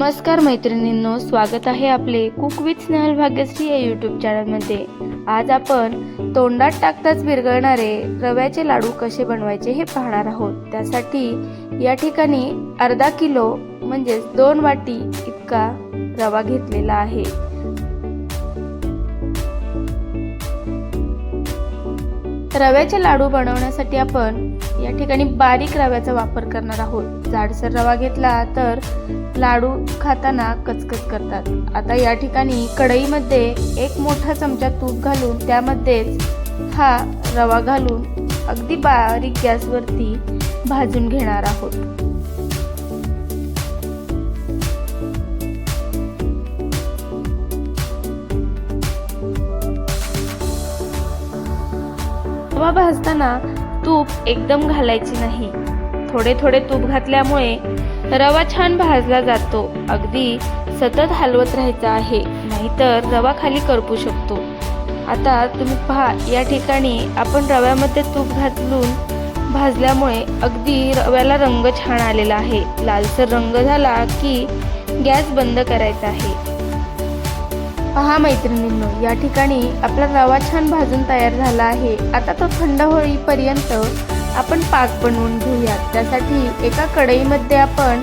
नमस्कार मैत्रिणींनो स्वागत आहे आपले कुक विथ स्नेहल भाग्यश्री या यूट्यूब चॅनलमध्ये आज आपण तोंडात टाकताच विरघळणारे रव्याचे लाडू कसे बनवायचे हे पाहणार आहोत. त्यासाठी या ठिकाणी अर्धा किलो म्हणजेच दोन वाटी इतका रवा घेतलेला आहे. रव्याचे लाडू बनवण्यासाठी आपण या ठिकाणी बारीक रव्याचा वापर करणार आहोत. जाडसर रवा घेतला तर लाडू खाताना कचकच करतात. आता या ठिकाणी कढईमध्ये एक मोठा चमचा तूप घालून त्यामध्येच हा रवा घालून अगदी बारीक गॅसवरती भाजून घेणार आहोत. रवा भाजताना तूप एकदम घालायचे नाही. थोडे थोडे तूप घातल्यामुळे रवा छान भाजला जातो. अगदी सतत हलवत राहायचं आहे. नाहीतर रवा खाली करपू शकतो. आता तुम्ही पहा या ठिकाणी आपण रव्यामध्ये तूप घालून भाजल्यामुळे अगदी रव्याला रंग छान आलेला आहे. लालसर रंग झाला की गॅस बंद करायचा आहे. पहा मैत्रिणींनो या ठिकाणी आपला रवा छान भाजून तयार झाला आहे. आता तो थंड होईपर्यंत आपण पाक बनवून घेऊयात त्यासाठी एका कढईमध्ये आपण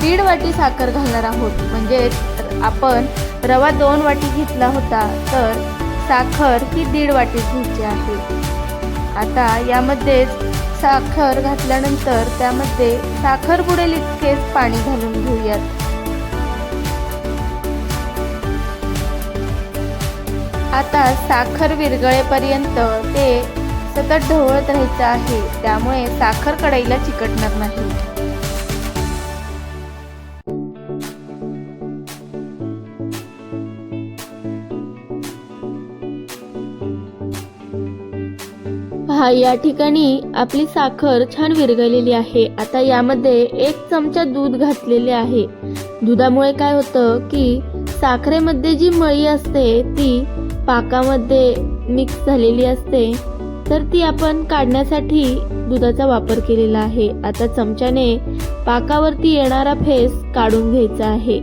दीड वाटी साखर घालणार आहोत. म्हणजेच आपण रवा दोन वाटी घेतला होता तर साखर ही दीड वाटी घ्यायची आहे. आता यामध्येच साखर घातल्यानंतर त्यामध्ये साखर बुडेल इतकेच पाणी घालून घेऊयात. आता साखर विरघळेपर्यंत ते सतत ढवळत राहायचं आहे. त्यामुळे साखर कढईला चिकटणार नाही. हा या ठिकाणी आपली साखर छान विरघळलेली आहे. आता यामध्ये एक चमचा दूध घातलेले आहे. दुधामुळे काय होतं की साखरेमध्ये जी मळी असते ती पाकामध्ये मिक्स झालेली असते तर ती आपण काढण्यासाठी दुधाचा वापर केलेला आहे. आता चमच्याने पाकावरती येणारा फेस काढून घ्यायचा आहे.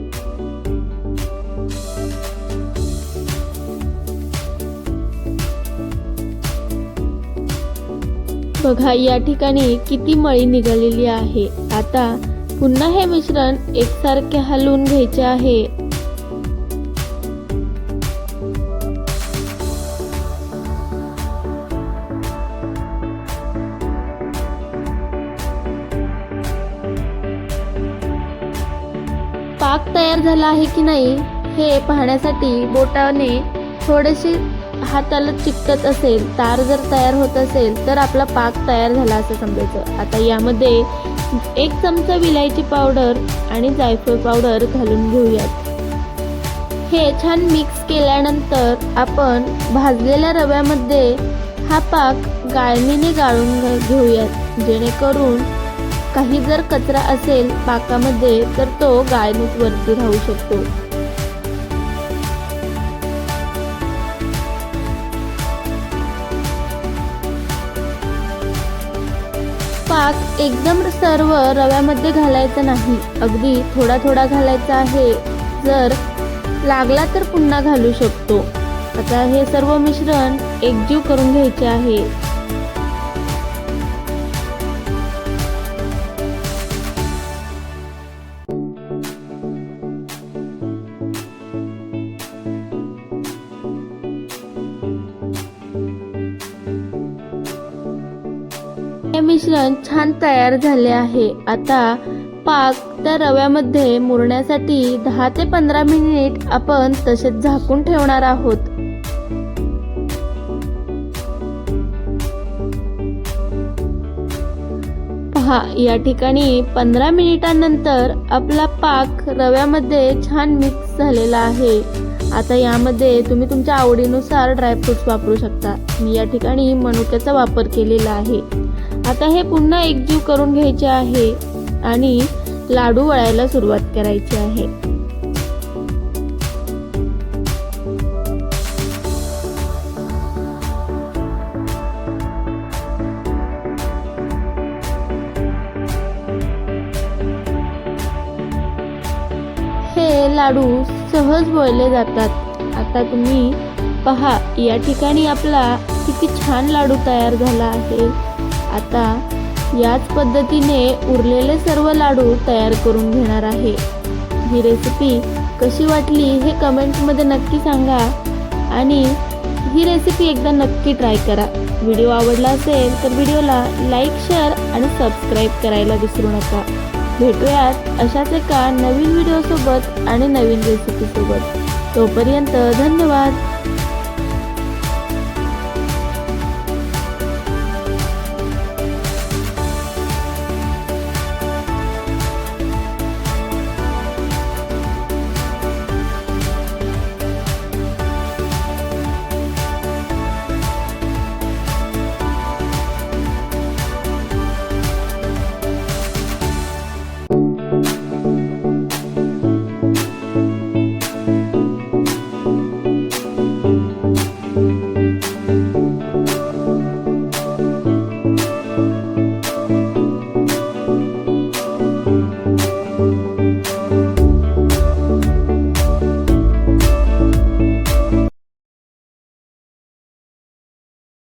बघा या ठिकाणी किती मळी निघालेली आहे. आता पुन्हा हे मिश्रण एकसारखे हलवून घ्यायचे आहे. पाक तयार झाला आहे की नाही हे पाहण्यासाठी बोटाने थोडेसे हाताला चिकटत असेल तार जर तयार होत असेल तर आपला पाक तयार झाला असं समजायचं. आता यामध्ये एक चमचा विलायची पावडर आणि जायफळ पावडर घालून घेऊयात. हे छान मिक्स केल्यानंतर आपण भाजलेल्या रव्यामध्ये हा पाक गाळणीने गाळून घेऊयात. जेणेकरून काही जर कचरा असेल पाकामध्ये तर तो गाळणीत वरती राहू शकतो. पाक एकदम सर्व रव्यामध्ये घालायचा नाही. अगदी थोडा थोडा घालायचा आहे. जर लागला तर पुन्हा घालू शकतो. आता हे सर्व मिश्रण एकजीव करून घ्यायचे आहे. मिश्रण छान तयार झाले आहे. आता पाक त्या रव्यामध्ये मुरण्यासाठी दहा ते पंधरा मिनिट आपण तसेच झाकून ठेवणार आहोत. पहा या ठिकाणी पंधरा मिनिटांनंतर आपला पाक रव्यामध्ये छान मिक्स झालेला आहे. आता यामध्ये तुम्ही तुमच्या आवडीनुसार ड्रायफ्रुट्स वापरू शकता. मी या ठिकाणी मनुक्याचा वापर केलेला आहे. आता हे पुन्हा एकजीव करून घ्यायचे आहे आणि लाडू वळायला सुरुवात करायची आहे. हे लाडू सहज वळले जातात. आता तुम्ही पहा या ठिकाणी आपला किती छान लाडू तयार झाला आहे. आता याच पद्धतीने उरलेले सर्व लाडू तयार करून घेणार आहे. ही रेसिपी कशी वाटली हे कमेंट्समध्ये नक्की सांगा आणि ही रेसिपी एकदा नक्की ट्राय करा. व्हिडिओ आवडला असेल तर व्हिडिओला लाईक शेअर आणि सबस्क्राईब करायला विसरू नका. भेटूयात अशाच एका नवीन व्हिडिओसोबत आणि नवीन रेसिपीसोबत तोपर्यंत धन्यवाद.